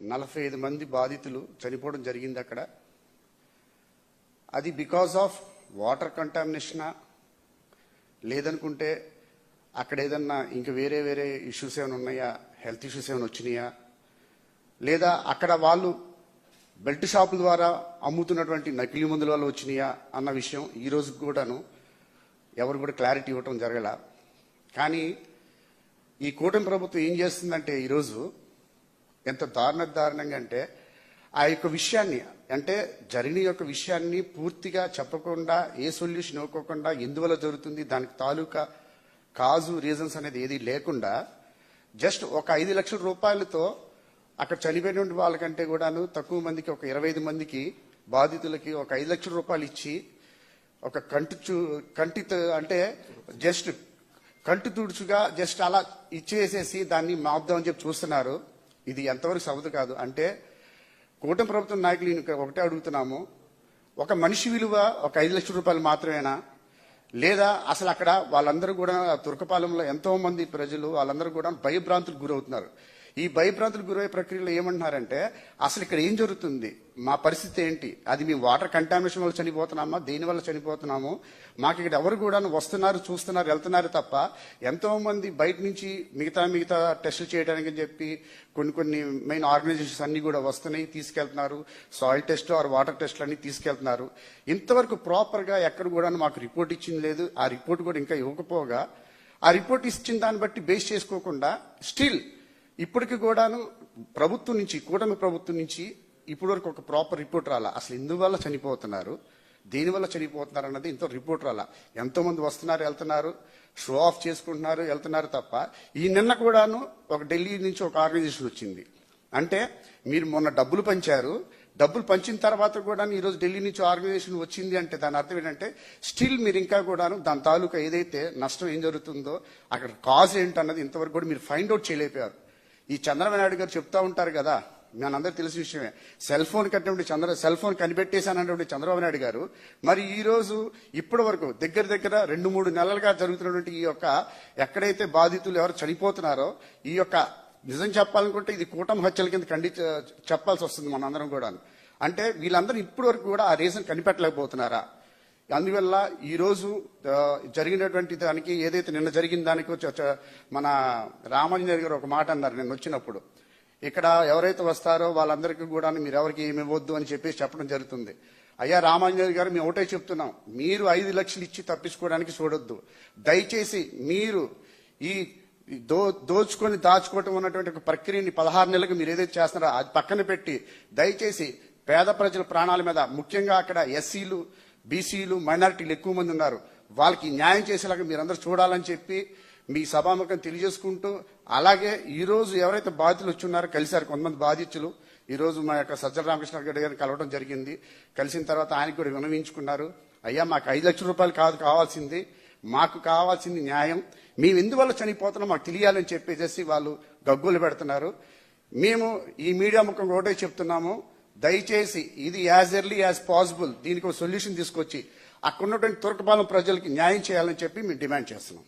నలభై ఐదు మంది బాధితులు చనిపోవడం జరిగింది అక్కడ. అది బికాస్ ఆఫ్ వాటర్ కంటామినేషనా లేదనుకుంటే అక్కడ ఏదన్నా ఇంక వేరే వేరే ఇష్యూస్ ఏమైనా ఉన్నాయా? హెల్త్ ఇష్యూస్ ఏమైనా వచ్చినాయా? లేదా అక్కడ వాళ్ళు బెల్ట్ షాపుల ద్వారా అమ్ముతున్నటువంటి నకిలీ మందుల వల్ల వచ్చినాయా అన్న విషయం ఈ రోజు కూడాను ఎవరు కూడా క్లారిటీ ఇవ్వటం జరగల. కానీ ఈ కూటమి ప్రభుత్వం ఏం చేస్తుందంటే ఈరోజు ఎంత దారుణ దారుణంగా అంటే ఆ యొక్క విషయాన్ని అంటే జరిగిన యొక్క విషయాన్ని పూర్తిగా చెప్పకుండా ఏ సొల్యూషన్ ఇవ్వకోకుండా ఎందువల్ల జరుగుతుంది దానికి తాలూకా కాజు రీజన్స్ అనేది ఏది లేకుండా జస్ట్ ఒక ఐదు లక్షల రూపాయలతో అక్కడ చనిపోయినటువంటి వాళ్ళకంటే కూడాను తక్కువ మందికి ఒక ఇరవై ఐదు మందికి బాధితులకి ఒక ఐదు లక్షల రూపాయలు ఇచ్చి ఒక కంటి చూ కంటి అంటే జస్ట్ కంటి తుడుచుగా జస్ట్ అలా ఇచ్చేసేసి దాన్ని మాపుదామని చెప్పి చూస్తున్నారు. ఇది ఎంతవరకు సబదు కాదు. అంటే కూటమి ప్రభుత్వం నాయకులు ఈయన ఒకటే అడుగుతున్నాము. ఒక మనిషి విలువ ఒక ఐదు లక్షల రూపాయలు మాత్రమేనా? లేదా అసలు అక్కడ వాళ్ళందరూ కూడా తుర్కపాలెంలో ఎంతో మంది ప్రజలు వాళ్ళందరూ కూడా భయభ్రాంతులకు గురవుతున్నారు. ఈ భయభ్రాంతులకు గురయ్యే ప్రక్రియలో ఏమంటున్నారంటే అసలు ఇక్కడ ఏం జరుగుతుంది? మా పరిస్థితి ఏంటి? అది మేము వాటర్ కంటామినేషన్ వల్ల చనిపోతున్నామా? దేని వల్ల చనిపోతున్నాము? మాకు ఇక్కడ ఎవరు కూడా వస్తున్నారు చూస్తున్నారు వెళ్తున్నారు తప్ప ఎంతో మంది బయట నుంచి మిగతా మిగతా టెస్టులు చేయడానికి అని చెప్పి కొన్ని కొన్ని మెయిన్ ఆర్గనైజేషన్స్ అన్ని కూడా వస్తున్నాయి తీసుకెళ్తున్నారు. సాయిల్ టెస్ట్ ఆర్ వాటర్ టెస్ట్లు అన్ని తీసుకెళ్తున్నారు. ఇంతవరకు ప్రాపర్గా ఎక్కడ కూడా మాకు రిపోర్ట్ ఇచ్చింది లేదు. ఆ రిపోర్ట్ కూడా ఇంకా ఇవ్వకపోగా ఆ రిపోర్ట్ ఇచ్చిన దాన్ని బట్టి బేస్ చేసుకోకుండా స్టిల్ ఇప్పటికి కూడాను ప్రభుత్వం నుంచి కూటమి ప్రభుత్వం నుంచి ఇప్పటి వరకు ఒక ప్రాపర్ రిపోర్ట్ రాలా. అసలు ఎందువల్ల చనిపోతున్నారు? దేనివల్ల చనిపోతున్నారు అన్నది ఇంత రిపోర్ట్ రాలా. ఎంతో మంది వస్తున్నారు వెళ్తున్నారు షో ఆఫ్ చేసుకుంటున్నారు వెళ్తున్నారు తప్ప ఈ నిన్న కూడాను ఒక ఢిల్లీ నుంచి ఒక ఆర్గనైజేషన్ వచ్చింది. అంటే మీరు మొన్న డబ్బులు పంచారు. డబ్బులు పంచిన తర్వాత కూడా ఈ రోజు ఢిల్లీ నుంచి ఆర్గనైజేషన్ వచ్చింది అంటే దాని అర్థం ఏంటంటే స్టిల్ మీరు ఇంకా కూడాను దాని తాలూకా ఏదైతే నష్టం ఏం జరుగుతుందో అక్కడ కాజ్ ఏంటన్నది ఇంతవరకు కూడా మీరు ఫైండ్ అవుట్ చేయలేకపోయారు. ఈ చంద్రబాబు నాయుడు గారు చెప్తా ఉంటారు కదా మనందరూ తెలిసిన విషయమే. సెల్ ఫోన్ కట్టినటువంటి చంద్ర సెల్ ఫోన్ కనిపెట్టేశానటువంటి చంద్రబాబు నాయుడు గారు మరి ఈ రోజు ఇప్పటి వరకు దగ్గర దగ్గర రెండు మూడు నెలలుగా జరుగుతున్నటువంటి ఈ యొక్క ఎక్కడైతే బాధితులు ఎవరు చనిపోతున్నారో ఈ యొక్క నిజం చెప్పాలనుకుంటే ఇది కూటమి హత్యల కింద ఖండి చెప్పాల్సి వస్తుంది మనందరం కూడా అంటే వీళ్ళందరూ ఇప్పటి వరకు కూడా ఆ రీజన్ కనిపెట్టలేకపోతున్నారా? అందువల్ల ఈరోజు జరిగినటువంటి దానికి ఏదైతే నిన్న జరిగిన దానికి మన రామాంజనేయ గారు ఒక మాట అన్నారు నిన్న వచ్చినప్పుడు. ఇక్కడ ఎవరైతే వస్తారో వాళ్ళందరికీ కూడా మీరు ఎవరికి ఏమి ఇవ్వద్దు అని చెప్పేసి చెప్పడం జరుగుతుంది. అయ్యా రామాంజనేయ గారు మేము ఒకటే చెప్తున్నాం. మీరు ఐదు లక్షలు ఇచ్చి తప్పించుకోవడానికి చూడొద్దు. దయచేసి మీరు ఈ ఈ దో దోచుకొని దాచుకోవటం ఉన్నటువంటి ఒక ప్రక్రియని పదహారు నెలలకు మీరు ఏదైతే చేస్తున్నారో అది పక్కన పెట్టి దయచేసి పేద ప్రజల ప్రాణాల మీద ముఖ్యంగా అక్కడ ఎస్సీలు బీసీలు మైనారిటీలు ఎక్కువ మంది ఉన్నారు. వాళ్ళకి న్యాయం చేసేలాగా మీరందరూ చూడాలని చెప్పి మీ సభాముఖం తెలియజేసుకుంటూ అలాగే ఈరోజు ఎవరైతే బాధితులు వచ్చి ఉన్నారో కలిశారు కొంతమంది బాధితులు. ఈరోజు మా యొక్క సజ్జల రామకృష్ణ గారి గారిని కలవడం జరిగింది. కలిసిన తర్వాత ఆయనకు కూడా వినవించుకున్నారు అయ్యా మాకు ఐదు లక్షల రూపాయలు కాదు కావాల్సింది. మాకు కావాల్సింది న్యాయం. మేము ఎందువల్ల చనిపోతున్నాం మాకు తెలియాలని చెప్పేసి వాళ్ళు గగ్గులు పెడుతున్నారు. మేము ఈ మీడియా ముఖం ఒకటే చెప్తున్నాము. దయచేసి ఇది యాజ్ ఎర్లీ యాజ్ పాసిబుల్ దీనికి ఒక సొల్యూషన్ తీసుకొచ్చి అక్కడ ఉన్నటువంటి తురకపాలెం ప్రజలకి న్యాయం చేయాలని చెప్పి మేము డిమాండ్ చేస్తున్నాం.